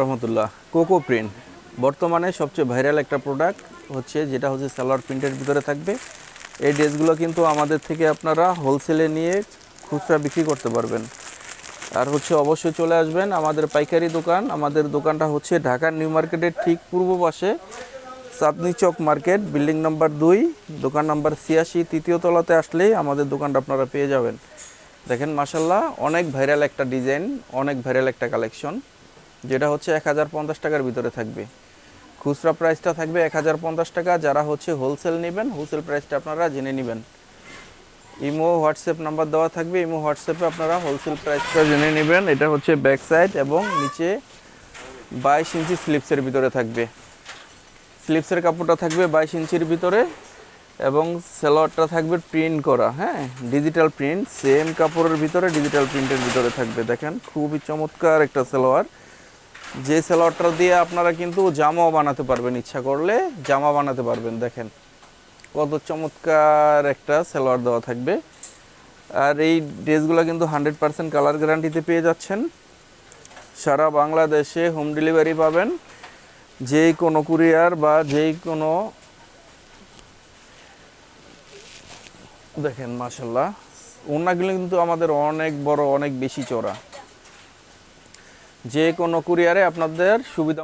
রহমতুল্লাহ। Cocoa print. বর্তমানে সবচেয়ে viral একটা প্রোডাক্ট হচ্ছে যেটা হচ্ছে সালোয়ার প্রিন্টের ভিতরে থাকবে। এই ড্রেসগুলো কিন্তু আমাদের থেকে আপনারা হোলসেলে নিয়ে খুচরা বিক্রি করতে পারবেন। আর হচ্ছে অবশ্যই চলে আসবেন আমাদের পাইকারি দোকান। আমাদের দোকানটা হচ্ছে ঢাকার নিউ মার্কেটের ঠিক পূর্ব পাশে Chandni Chowk market, building number দুই, দোকান নাম্বার ছিয়াশি, তৃতীয় তলাতে আসলেই আমাদের দোকানটা আপনারা পেয়ে যাবেন। দেখেন মাসাল্লাহ অনেক ভাইরাল একটা ডিজাইন, অনেক ভাইরাল একটা কালেকশন যেটা হচ্ছে এক হাজার পঞ্চাশ টাকার ভিতরে থাকবে। খুচরা প্রাইসটা থাকবে এক হাজার পঞ্চাশ টাকা। যারা হচ্ছে হোলসেল নেবেন হোলসেল প্রাইসটা আপনারা জেনে নেবেন। ইমো, হোয়াটসঅ্যাপ নাম্বার দেওয়া থাকবে। ইমো, হোয়াটসঅ্যাপে আপনারা হোলসেল প্রাইসটা জেনে নেবেন। এটা হচ্ছে ব্যাক সাইড এবং নিচে বাইশ ইঞ্চি স্লিপসের ভিতরে থাকবে। স্লিপসের কাপড়টা থাকবে বাইশ ইঞ্চির ভিতরে এবং সেলোয়ারটা থাকবে প্রিন্ট করা হ্যাঁ? ডিজিটাল প্রিন্ট সেম কাপড়ের ভিতরে ডিজিটাল প্রিন্টের ভিতরে থাকবে। দেখেন, খুবই চমৎকার একটা সেলোয়ার। যে সেলোয়ারটা দিয়ে আপনারা কিন্তু জামাও বানাতে পারবেন, ইচ্ছা করলে জামা বানাতে পারবেন। দেখেন, কত চমৎকার একটা সেলোয়ার দেওয়া থাকবে। আর এই ড্রেসগুলো কিন্তু হান্ড্রেড পার্সেন্ট কালার গ্যারান্টিতে পেয়ে যাচ্ছেন। সারা বাংলাদেশে হোম ডেলিভারি পাবেন। যেই কোনো কুরিয়ার বা যেই কোনো দেখেন মাসাল্লাহ ওনাগুলো কিন্তু আমাদের অনেক বড়, অনেক বেশি চড়া যে কোনো কুরিয়ারে আপনাদের সুবিধা